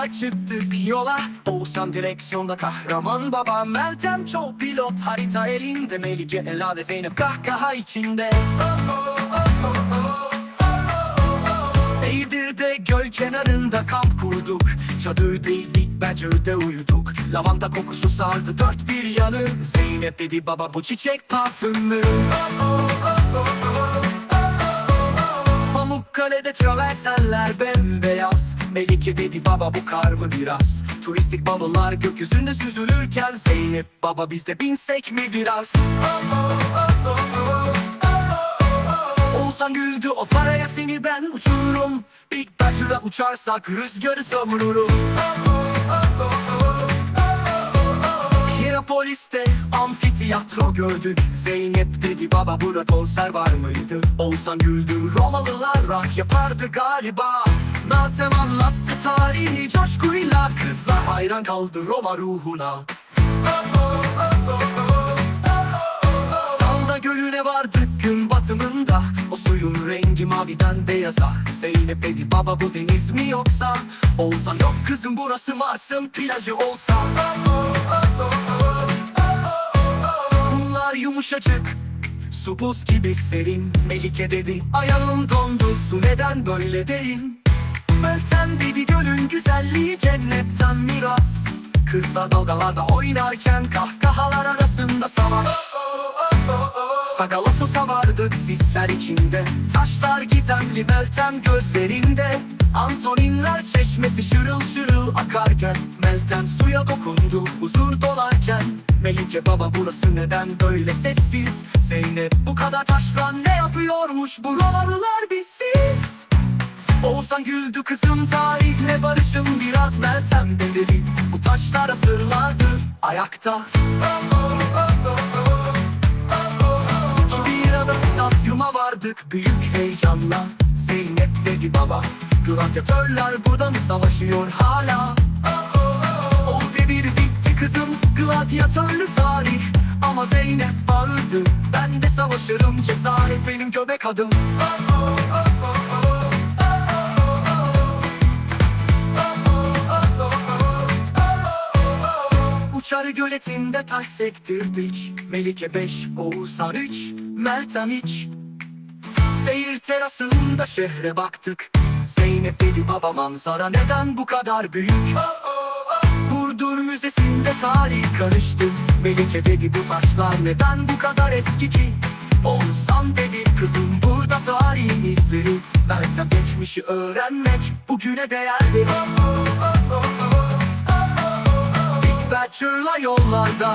baba çıktık yola. Oğuzhan direksiyonda kahraman baba. Meltem çoğu pilot. Harita elinde. Melike Ela ve Zeynep kahkaha içinde. Eğirdir'de göl kenarında kamp kurduk. Çadır değil Big Badger'de uyuduk. Lavanta kokusu sardı dört bir yanı. Zeynep dedi baba bu çiçek parfümü. Pamukkale'de travertenler bembeyaz Melike dedi baba bu kar mı biraz? Turistik balolar gökyüzünde süzülürken Zeynep baba biz de binsek mi biraz? Oğuzhan güldü o paraya seni ben uçururum Big Badger'la uçarsak rüzgarı savururum Hierapolis'te amfiteyatro gördük Zeynep dedi baba burada konser var mıydı? Oğuzhan güldü Romalılar rock yapardı galiba Meltem anlattı tarihi coşkuyla. Kızlar hayran kaldı Roma ruhuna. Salda gölüne vardık gün batımında. O suyun rengi maviden beyaza. Zeynep dedi baba bu deniz mi yoksa? Olsan yok kızım burası Mars'ın plajı olsa. Kumlar yumuşacık Su buz gibi serin. Melike dedi ayağım dondu Su neden böyle derin Meltem dedi gölün güzelliği cennetten miras. Kızlar dalgalarda oynarken kahkahalar arasında savaş. Sagalasosa vardık sisler içinde. Taşlar gizemli Meltem gözlerinde. Antoninler çeşmesi şırıl şırıl akarken. Meltem suya dokundu huzur dolarken. Melike baba burası neden böyle sessiz? Zeynep bu kadar taşla ne yapıyormuş bu Romalılar bizsiz Oğuzhan güldü kızım tarih ne barışım. Biraz Meltem de dedi Bu taşlar asırlardır ayakta. Bir ara stadyuma vardık büyük heyecanla. Zeynep dedi baba Gladyatörler burada mı savaşıyor hala? O devir bitti kızım gladyatörlü tarih. Ama Zeynep bağırdı Ben de savaşırım cesaret benim göbek adım Uçar göletinde taş sektirdik. Melike 5, Oğuzhan 3, Meltem 3 Seyir terasında şehre baktık. Zeynep dedi baba manzara neden bu kadar büyük? Burdur Müzesi'nde tarih karıştı. Melike dedi bu taşlar neden bu kadar eski ki? Oğuzhan dedi kızım burada tarihin izleri. Meltem geçmişi öğrenmek bugüne değerli Big Badger'la yollarda.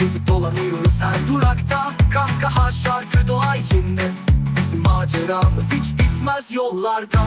Gezip dolanıyoruz her durakta. Kahkaha şarkı doğa içinde. Bizim maceramız hiç bitmez yollarda